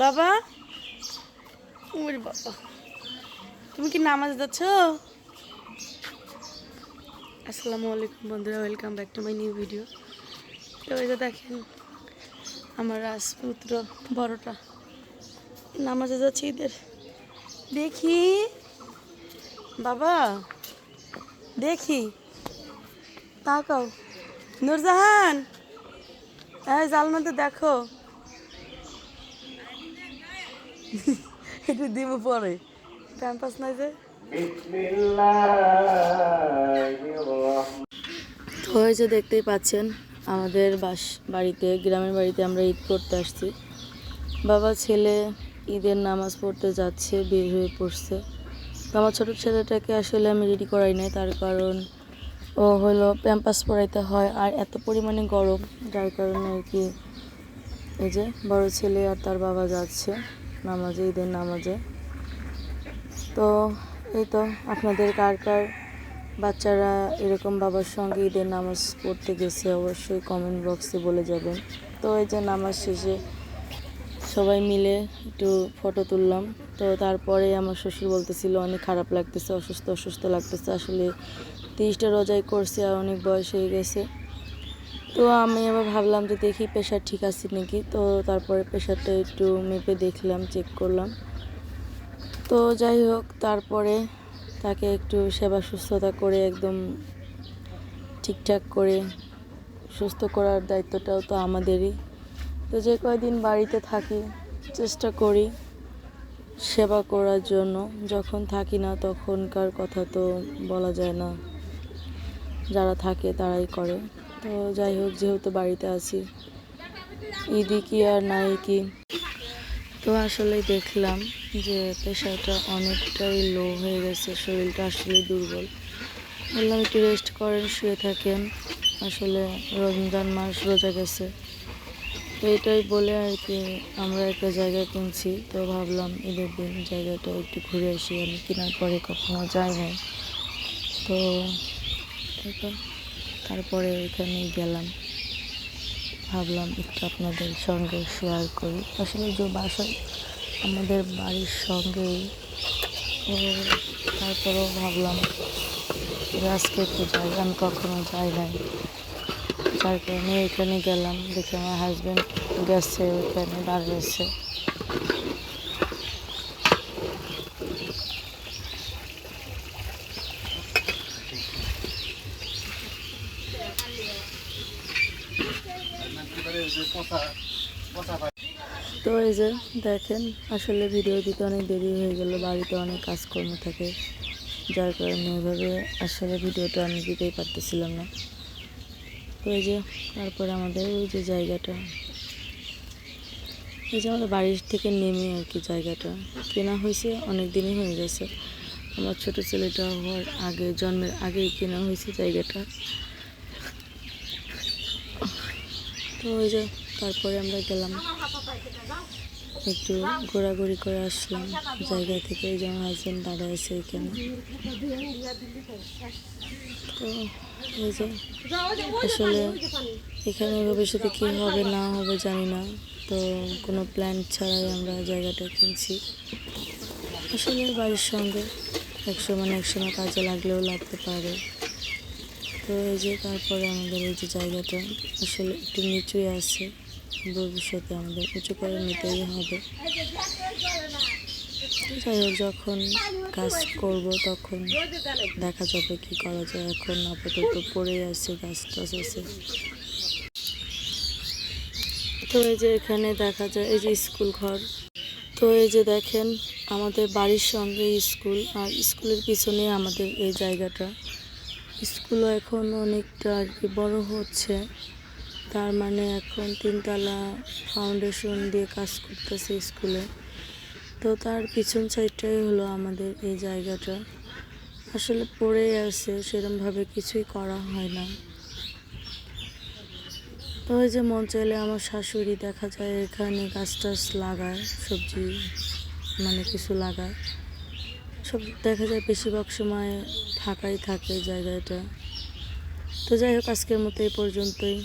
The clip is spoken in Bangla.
বাবা? ওরে বাবা। তুমি কি নামাজ যাচ্ছ? আসসালামু আলাইকুম বন্ধুরা, welcome back to my new video. তো এই যে দেখেন, আমার রাজপুত্র বড়টা। নামাজে যাচ্ছে ঈদের। দেখি। বাবা, দেখি। তাকাও। নুরজাহান হ্যাঁ জালনাতে দেখো। একটু দিব পরে ক্যাম্পাস নাই যে তো যে দেখতেই পাচ্ছেন আমাদের বাস বাড়িতে গ্রামের বাড়িতে আমরা ঈদ করতে আসছি বাবা ছেলে ঈদের নামাজ পড়তে যাচ্ছে বের হয়ে পড়ছে তো আমার ছোটো ছেলেটাকে আসলে আমি রেডি করাই নাই তার কারণ ও হলো প্যাম্পাস পরাইতে হয় আর এত পরিমাণে গরম যার কারণে আর কি এই যে বড় ছেলে আর তার বাবা যাচ্ছে নামাজে, ঈদের নামাজে। তো এই তো আপনাদের কার কার বাচ্চারা এরকম বাবার সঙ্গে ঈদের নামাজ পড়তে গেছে, অবশ্যই কমেন্ট বক্সে বলে যাবেন। তো এই যে নামাজ শেষে সবাই মিলে একটু ফটো তুললাম। তো তারপরে আমার শ্বশুর বলতেছিল, অনেক খারাপ লাগতেছে, অসুস্থ অসুস্থ লাগতেছে। আসলে তিরিশটা রোজাই করছে আর অনেক বয়স হয়ে গেছে। তো আমি আবার ভাবলাম যে দেখি প্রেশার ঠিক আছে নাকি। তো তারপরে প্রেশারটা একটু মেপে দেখলাম চেক করলাম। তো যাই হোক, তারপরে তাকে একটু সেবা সুস্থতা করে একদম ঠিকঠাক করে সুস্থ করার দায়িত্বটাও তো আমাদেরই। তো যে কয়দিন বাড়িতে থাকি, চেষ্টা করি সেবা করার জন্য। যখন থাকি না, তখনকার কথা তো বলা যায় না। যারা থাকে তারাই করে। তো যাই হোক, যেহেতু বাড়িতে আছি। ঈদি কি আর নাই কি? তো আসলে দেখলাম যে প্রেশারটা অনেকটাই লো হয়ে গেছে, শরীরটা আসলে দুর্বল। বললাম একটু রেস্ট করেন, শুয়ে থাকেন। আসলে রমজান মাস রোজা গেছে। তো এটাই বলে আর কি আমরা একটা জায়গা কিনছি। তো ভাবলাম ঈদের দিন জায়গাটা একটু ঘুরে আসি। আমি কেনার পরে কখনো যাই নাই। তো তারপরে ওইখানে গেলাম। ভাবলাম একটু আপনাদের সঙ্গে শেয়ার করি। আসলে যে বাসা আমাদের বাড়ির সঙ্গেই তো তারপরেও ভাবলাম আজকে একটু যাই। আমি কখনো যাই নাই। যার কারণে এখানে গেলাম। দেখে আমার হাজব্যান্ড গেছে, ওইখানে দাঁড়িয়েছে। তো এই যে দেখেন, আসলে ভিডিও দিতে অনেক দেরি হয়ে গেল, বাড়িতে অনেক কাজকর্ম থাকে, যার কারণে ওইভাবে আসলে ভিডিওটা আমি দিতেই পারতেছিলাম না। তো এই যে, তারপরে আমাদের ওই যে জায়গাটা, এই যে আমাদের বাড়ির থেকে নেমে আর কি জায়গাটা। কেনা হয়েছে, অনেক দিনই হয়ে গেছে। আমার ছোট ছেলেটা হওয়ার আগে, জন্মের আগেই কেনা হয়েছে জায়গাটা। তো ওই যে তারপরে আমরা গেলাম। একটু ঘোরাঘুরি করে আসলাম। জায়গা থেকে এই যে আমার হাজব্যান্ড দাঁড়া আছে এখানে। তো এই যে আসলে এখানে ভবিষ্যতে কী হবে, না হবে জানি না। তো কোনো প্ল্যান ছাড়াই আমরা জায়গাটা কিনছি। আসলে বাড়ির সঙ্গে একসময় না একসময় কাজে লাগলেও লাগতে পারে। তো এই যে তারপরে আমাদের এই যে জায়গাটা আসলে একটু নিচুই আছে, ভবিষ্যতে আমাদের উঁচু করে নিতেই হবে। যাই হোক, যখন কাজ করব তখন দেখা যাবে কি করা যায়। এখন আপাতত পড়ে আছে, গাছ টাছ আছে। তো এই যে এখানে দেখা যায়, এই যে স্কুল ঘর। তো এই যে দেখেন, আমাদের বাড়ির সঙ্গে স্কুল, আর স্কুলের পিছনে আমাদের এই জায়গাটা। স্কুলও এখন অনেকটা আর কি বড় হচ্ছে। তার মানে এখন তিনতলা ফাউন্ডেশন দিয়ে কাজ করতেছে স্কুলে। তো তার পিছন সাইডটাই হলো আমাদের এই জায়গাটা। আসলে পড়ে আছে সেরকমভাবে কিছুই করা হয় না। তো ওই যে মন চাইলে আমার শাশুড়ি দেখা যায় এখানে গাছ টাছ লাগায়, সবজি মানে কিছু লাগায়। সব দেখা যায় বেশিরভাগ সময় ফাঁকাই থাকে জায়গাটা। তো যাই হোক, আজকের মতো এই পর্যন্তই।